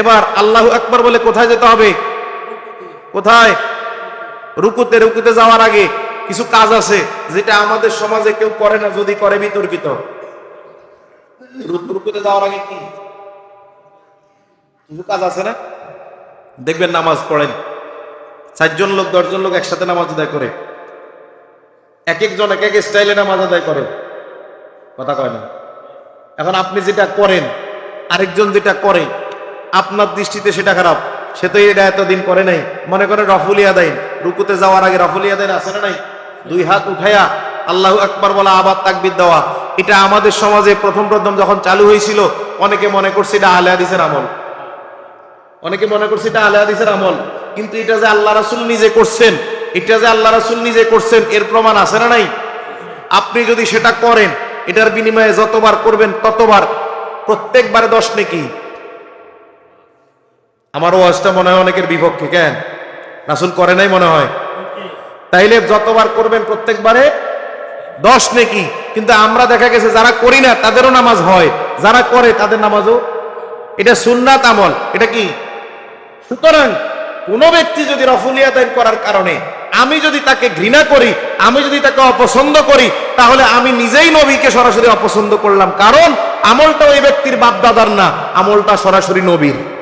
এবার আল্লাহ আকবার বলে কোথায় যেতে হবে? কোথায়? রুকুতে রুকুতে যাওয়ার আগে কিছু কাজ আছে যেটা আমাদের সমাজে কেউ করে না, যদি করে বিতর্কিত। রুকুতে যাওয়ার আগে কি? কিছু কাজ আছে না? দেখবেন নামাজ পড়েন। চারজন লোক, দশজন লোক একসাথে নামাজ আদায় করে। এক একজন এক এক স্টাইলে নামাজ আদায় করে। কথা কয় না? এখন আপনি যেটা করেন, আরেকজন যেটা করে আপনার দৃষ্টিতে সেটা খারাপ। সে তো এটা এতদিন করে নাই। মনে করে রফুলিয়া দেয় রুকুতে যাওয়ার আগে রফুলিয়া দেন আছে না নাই? দুই হাত উঠাইয়া আল্লাহ আকবার বলা আবার তাকবির দেওয়া। এটা আমাদের সমাজে প্রথম প্রথম যখন চালু হয়েছিল, অনেকে মনে করছে এটা আলে হাদিসের আমল। অনেকে মনে করছে এটা আলে হাদিসের আমল। কিন্তু এটা যে আল্লাহ রাসুল নিজে করছেন, এটা যে আল্লাহ রাসুল নিজে করছেন, এর প্রমাণ আছে না নাই? আপনি যদি সেটা করেন, এটার বিনিময়ে যতবার করবেন ততবার, প্রত্যেকবারে দশ নেকি? আমার ওয়াজটা মনে হয় অনেকের বিপক্ষে, কেন? রাসুল করে নাই মনে হয়? তাইলে যতবার করবেন প্রত্যেকবারে? দশ নেকি। কিন্তু আমরা দেখা গেছে যারা করি না, তাদেরও নামাজ হয়। যারা করে, তাদের নামাজও এটা সুন্নাত আমল। এটা কি? সুতরাং কোন ব্যক্তি যদি রফুলিয়া দান করার কারণে আমি যদি তাকে ঘৃণা করি, আমি যদি তাকে অপছন্দ করি, তাহলে আমি নিজেই নবীকে সরাসরি অপছন্দ করলাম। কারণ আমলটা ওই ব্যক্তির বাপ দাদার না, আমলটা সরাসরি নবীর।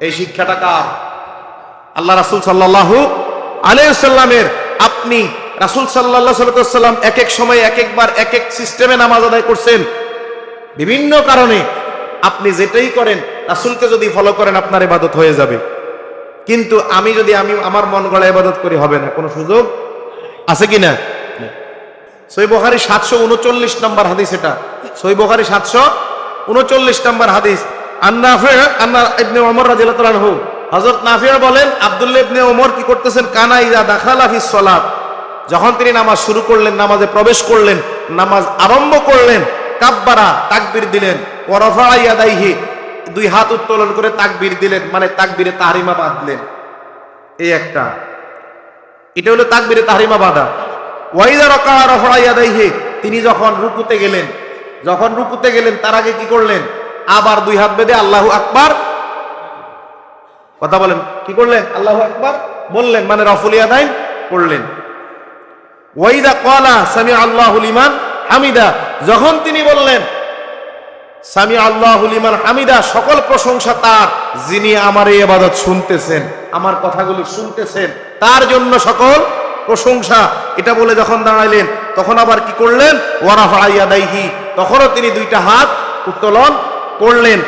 এই শিক্ষাটা কার? আল্লাহ রাসুল সাল্লাহু আলাইসাল্লামের আপনি রাসুল সাল্লাহ সাল্লাম এক এক সময় এক একবার এক এক সিস্টেমে নামাজ আদায় করছেন। বিভিন্ন কারণে আপনি যেটাই করেন, রাসুলকে যদি ফলো করেন, আপনার ইবাদত হয়ে যাবে। কিন্তু আমি যদি আমি আমার মন গড়া ইবাদত করি, হবে না। কোনো সুযোগ আছে কি না? সই বখারি সাতশো উনচল্লিশ নম্বর হাদিস এটা। সই বখারি সাতশো উনচল্লিশ নম্বর হাদিস। বলেন কি করতেছেন? যখন তিনি নামাজ শুরু করলেন, নামাজে প্রবেশ করলেন, নামাজ আরম্ভ করলেন, কাব্বারা তাকবীর দিলেন দুই হাত উত্তোলন করে তাকবীর দিলেন মানে তাকবীরে তাহরিমা বাঁধলেন। এই একটা। এটা হলো তাকবীরে তাহরিমা বাঁধা। তিনি যখন রুকুতে গেলেন, যখন রুকুতে গেলেন, তার আগে কি করলেন? আবার দুই হাত বেঁধে আল্লাহ আকবার। কথা বলেন, কি করলেন? আল্লাহ আকবার। বললেন মানে রফুলিয়া দাইন করলেন ওয়াইদা কলা সামি আল্লাহুল ইমান হামিদা। যখন তিনি বললেন সামি আল্লাহুল ইমান হামিদা, সকল প্রশংসা তার, যিনি আমার এই আবাদত শুনতেছেন, আমার কথাগুলি শুনতেছেন, তার জন্য সকল প্রশংসা। এটা বলে যখন দাঁড়াইলেন, তখন আবার কি করলেন? ওয়ারাফা ইয়াদাইহি, তখনও তিনি দুইটা হাত উত্তোলন করলেন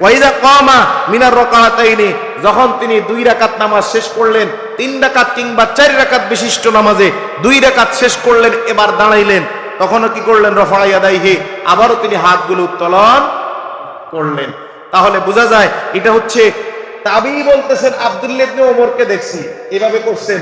ওয়াইদা কমা মিনার রকাতাইনি, যখন তিনি দুই রাকাত নামাজ শেষ করলেন, তিন রাকাত কিংবা চার রাকাত বিশিষ্ট নামাজে দুই রাকাত শেষ করলেন, এবার দাঁড়াইলেন। তখনও কি করলেন? রফাইয়াদাইহি আবারও তিনি হাতগুলো উত্তোলন করলেন। তাহলে বোঝা যায়, এটা হচ্ছে তাবি বলতেছেন আব্দুল্লাহ ইবনে ওমরকে দেখছি, এভাবে করছেন।